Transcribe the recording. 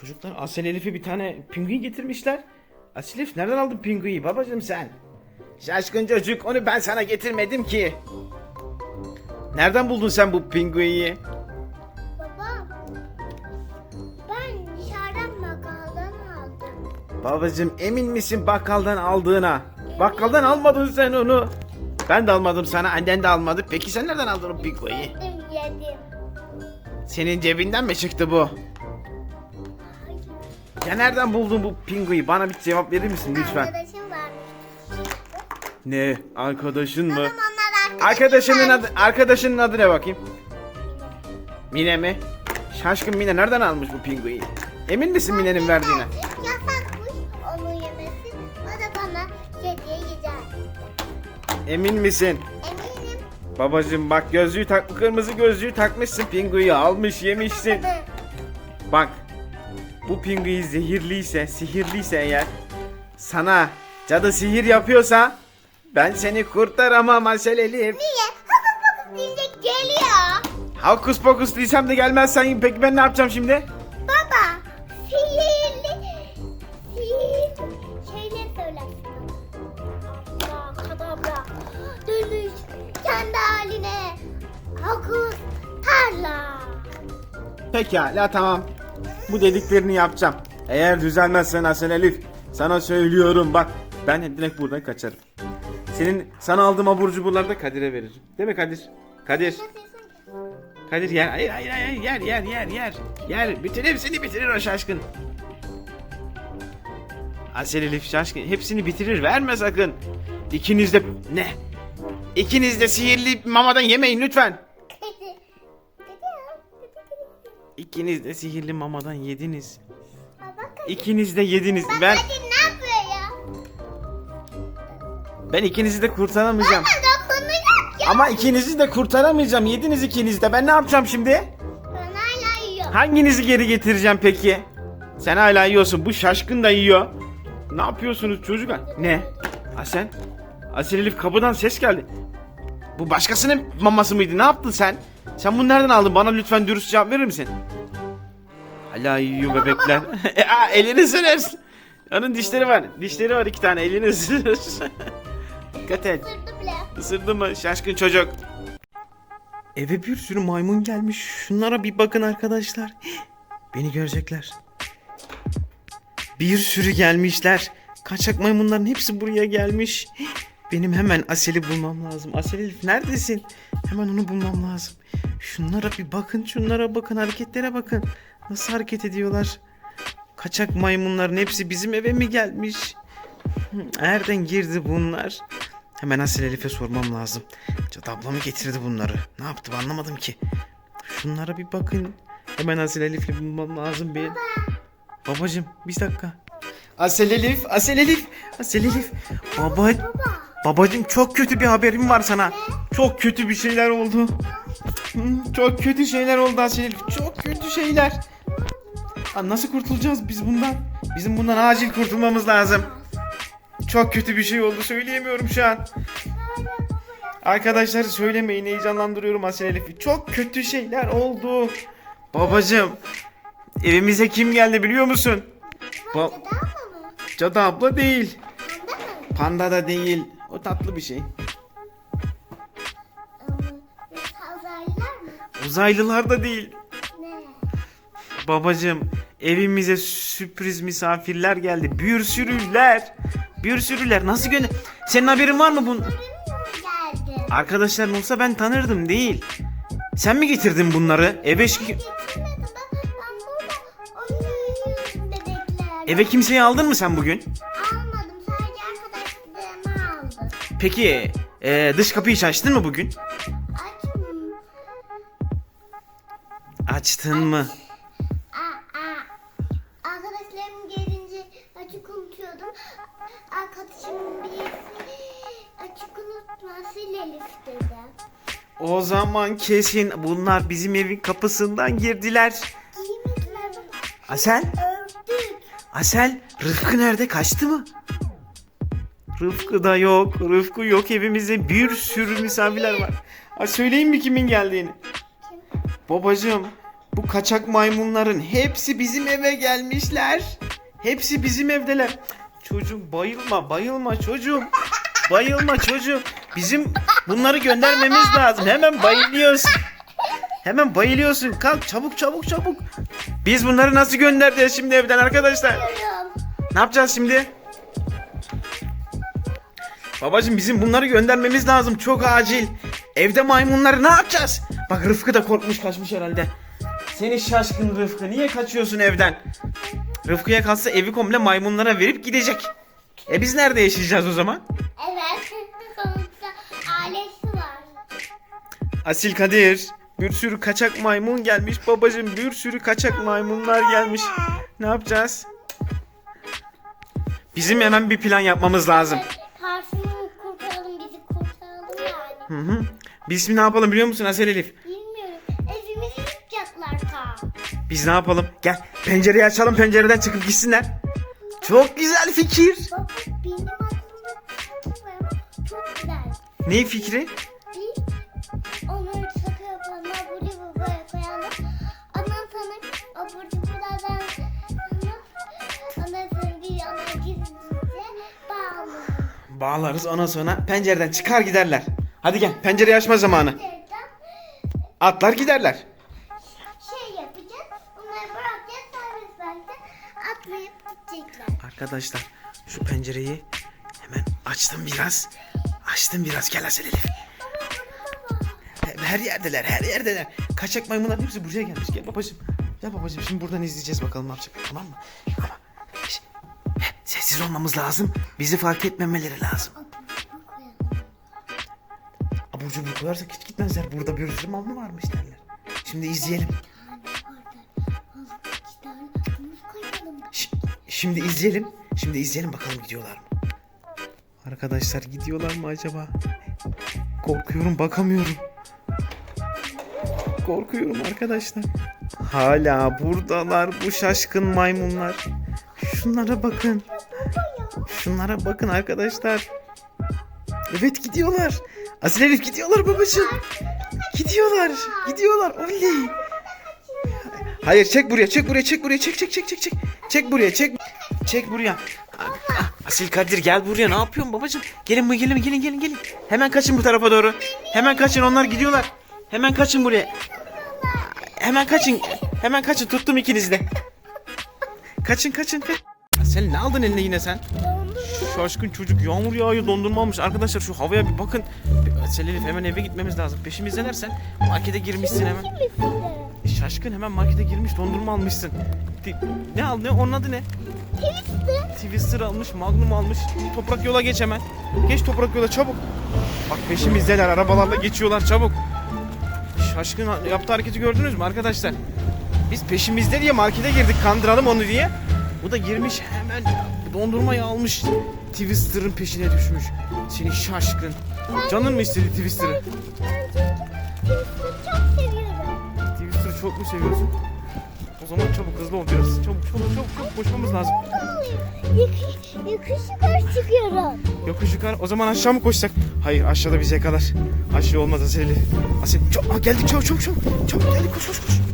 Çocuklar Asel Elif'e bir tane pingüin getirmişler. Asil Elif nereden aldın pingüini babacım sen? Şaşkın çocuk onu ben sana getirmedim ki. Nereden buldun sen bu pingüini? Baba, ben dışarıdan bakkaldan aldım. Babacım emin misin bakkaldan aldığına? Bakkaldan almadın sen onu. Ben de almadım sana annen de almadı. Peki sen nereden aldın o pingüini? Yedim yedim. Senin cebinden mi çıktı bu? Ya nereden buldun bu pinguyu? Bana bir cevap verir misin lütfen? Arkadaşım varmış. Ne? Arkadaşın mı? Babam onlar arkadaşım Arkadaşının varmış. adı, arkadaşının adı ne bakayım? Mine mi? Şaşkın Mine nereden almış bu pinguyu? Emin misin Mine'nin verdiğine? Yasakmış onun yemesi. O da bana hediye gider. Emin misin? Eminim. Babacım bak gözlüğü tak, kırmızı gözlüğü takmışsın pinguyu almış yemişsin. Bak bu pinguyu zehirliyse, sihirliyse eğer sana cadı sihir yapıyorsa ben seni kurtaramam Asel Elif. Niye? Hafif hafif deyince geliyor. Hokus pokus diysem de gelmezsen peki ben ne yapacağım şimdi? Baba, sihirli, sihir şeyler söylersin. Kadabra, dönüş kendi haline, hakus, tarla. Pekala tamam. Bu dediklerini yapacağım. Eğer düzelmezsen Hasan Elif sana söylüyorum bak ben direkt buradan kaçarım. Senin sana aldığım abur cuburları da Kadir'e veririm. Değil mi Kadir? Kadir. Kadir yer. Hayır hayır hayır yer yer yer yer. Yer. Bütün hepsini bitirir o şaşkın. Hasan Elif şaşkın hepsini bitirir verme sakın. İkiniz de ne? İkiniz de sihirli mamadan yemeyin lütfen. İkiniz de sihirli mamadan yediniz. İkiniz de yediniz. Ben Ben... Ne yapıyor ya? ben ikinizi de kurtaramayacağım. Ya. Ama ikinizi de kurtaramayacağım. Yediniz ikiniz de. Ben ne yapacağım şimdi? Ben hala yiyorum. Hanginizi geri getireceğim peki? Sen hala yiyorsun. Bu şaşkın da yiyor. Ne yapıyorsunuz çocuklar? Ne? Asen? Asen Elif kapıdan ses geldi. Bu başkasının maması mıydı? Ne yaptın sen? Sen bunu nereden aldın? Bana lütfen dürüst cevap verir misin? Hala yiyor bebekler. e, aa, elini ısırırsın. Onun dişleri var. Dişleri var iki tane. Elini ısırır. Dikkat et. Isırdı bile. Isırdı mı şaşkın çocuk? Eve bir sürü maymun gelmiş. Şunlara bir bakın arkadaşlar. Beni görecekler. Bir sürü gelmişler. Kaçak maymunların hepsi buraya gelmiş. Benim hemen Asel'i bulmam lazım. Asel Elif neredesin? Hemen onu bulmam lazım. Şunlara bir bakın, şunlara bakın, hareketlere bakın. Nasıl hareket ediyorlar? Kaçak maymunların hepsi bizim eve mi gelmiş? Nereden girdi bunlar? Hemen Asel Elif'e sormam lazım. Cadı abla mı getirdi bunları? Ne yaptı anlamadım ki. Şunlara bir bakın. Hemen Asel Elif'i bulmam lazım benim. Babacım bir dakika. Asel Elif, Asel Elif, Asel Elif. Baba, babacım çok kötü bir haberim var sana. Çok kötü bir şeyler oldu. Çok kötü şeyler oldu Elif. Çok kötü şeyler. Nasıl kurtulacağız biz bundan? Bizim bundan acil kurtulmamız lazım. Çok kötü bir şey oldu söyleyemiyorum şu an. Arkadaşlar söylemeyin heyecanlandırıyorum Asil Elif'i. Çok kötü şeyler oldu. Babacım evimize kim geldi biliyor musun? Ba- Cadı abla değil. Panda mı? Panda da değil. O tatlı bir şey. Uzaylılar mı? Uzaylılar da değil. Ne? Babacım evimize sürpriz misafirler geldi. Bir sürüler. Bir sürüler. Nasıl gönder? Senin haberin var mı bunun? Geldi? Arkadaşların olsa ben tanırdım değil. Sen mi getirdin bunları? Eve şi- Getirmedim ben. Ben burada oynuyorum bebekler. eve kimseyi aldın mı sen bugün? Peki e, dış kapıyı hiç açtın mı bugün? Açtın mı? Aa, aa. Arkadaşlarım gelince açık unutuyordum. Arkadaşımın birisi açık unutma sil Elif dedi. O zaman kesin bunlar bizim evin kapısından girdiler. Giymişler. Asel? Ördük. Asel? Rıfkı nerede? Kaçtı mı? Rıfkı da yok. Rıfkı yok evimizde bir sürü misafirler var. Ha, söyleyeyim mi kimin geldiğini? Babacığım Bu kaçak maymunların hepsi bizim eve gelmişler. Hepsi bizim evdeler. Çocuğum bayılma, bayılma çocuğum. Bayılma çocuğum. Bizim bunları göndermemiz lazım. Hemen bayılıyorsun. Hemen bayılıyorsun. Kalk çabuk çabuk çabuk. Biz bunları nasıl göndereceğiz şimdi evden arkadaşlar? Ne yapacağız şimdi? Babacım bizim bunları göndermemiz lazım. Çok acil. Evde maymunları ne yapacağız? Bak Rıfkı da korkmuş kaçmış herhalde. Seni şaşkın Rıfkı. Niye kaçıyorsun evden? Rıfkı'ya kalsa evi komple maymunlara verip gidecek. E biz nerede yaşayacağız o zaman? Evet. Sonuçta ailesi var. Asil Kadir. Bir sürü kaçak maymun gelmiş babacım. Bir sürü kaçak maymunlar gelmiş. Ne yapacağız? Bizim hemen bir plan yapmamız lazım. Biz şimdi ne yapalım biliyor musun Asel Elif? Bilmiyorum. Evimizi yıkacaklar ta. Biz ne yapalım? Gel pencereyi açalım pencereden çıkıp gitsinler. Çok güzel fikir. Baba benim aklımda çok var ama çok güzel. Ne fikri? Bir onları çakı yapalım. Abur cubur böyle koyalım. Ondan sonra abur cuburlardan ondan sonra bir ona gizlice bağlayalım. Bağlarız ondan sonra pencereden çıkar giderler. Hadi gel pencereyi açma zamanı. Atlar giderler. şey yapacağız. Onları bırakacağız. Servis vereceğiz. Atlayıp gidecekler. Arkadaşlar şu pencereyi hemen açtım biraz. Açtım biraz gel Asel Elif. He- Her yerdeler her yerdeler. Kaçak maymunların hepsi buraya gelmiş. Gel babacığım. Gel babacığım şimdi buradan izleyeceğiz bakalım ne yapacak tamam mı? Ama şş, sessiz olmamız lazım. Bizi fark etmemeleri lazım. Abur cubur koyarsak hiç gitmezler. Burada bir sürü mal mı varmış derler. Şimdi izleyelim. Şimdi izleyelim. Şimdi izleyelim bakalım gidiyorlar mı? Arkadaşlar gidiyorlar mı acaba? Korkuyorum bakamıyorum. Korkuyorum arkadaşlar. Hala buradalar bu şaşkın maymunlar. Şunlara bakın. Şunlara bakın arkadaşlar. Evet gidiyorlar. Asil Elif gidiyorlar babacığım. Gidiyorlar. Gidiyorlar. Oley. Hayır çek buraya çek buraya çek buraya çek çek çek çek çek. Çek buraya çek. Çek buraya. Ah, Asil Kadir gel buraya ne yapıyorsun babacığım? Gelin gelin gelin gelin gelin. Hemen kaçın bu tarafa doğru. Hemen kaçın onlar gidiyorlar. Hemen kaçın buraya. Hemen kaçın. Hemen kaçın tuttum ikinizi de. Kaçın kaçın kaçın. Sen ne aldın eline yine sen? Şaşkın çocuk yağmur yağıyor dondurma almış. Arkadaşlar şu havaya bir bakın. Sel Elif hemen eve gitmemiz lazım. Peşimizdeler sen. Markete girmişsin hemen. Şaşkın hemen markete girmiş dondurma almışsın. Ne al ne onun adı ne? Twister almış, Magnum almış. Toprak yola geç hemen. Geç toprak yola çabuk. Bak peşimizdeler arabalarla geçiyorlar çabuk. Şaşkın yaptığı hareketi gördünüz mü arkadaşlar? Biz peşimizde diye markete girdik kandıralım onu diye. Bu da girmiş hemen dondurmayı almış. Twister'ın peşine düşmüş. Seni şaşkın. Canın mı istedi Twister'ı? çok seviyorum. Twister'ı çok mu seviyorsun? O zaman çabuk hızlı ol biraz. Çabuk çabuk çabuk çabuk koşmamız lazım. Yokuş yukarı çıkıyorum. Yokuş yukarı. O zaman aşağı mı koşsak? Hayır aşağıda bize kadar. Aşağı olmaz Asil. Asil. Çok, Aa, geldik çabuk çabuk çabuk. Çabuk geldik koş koş koş.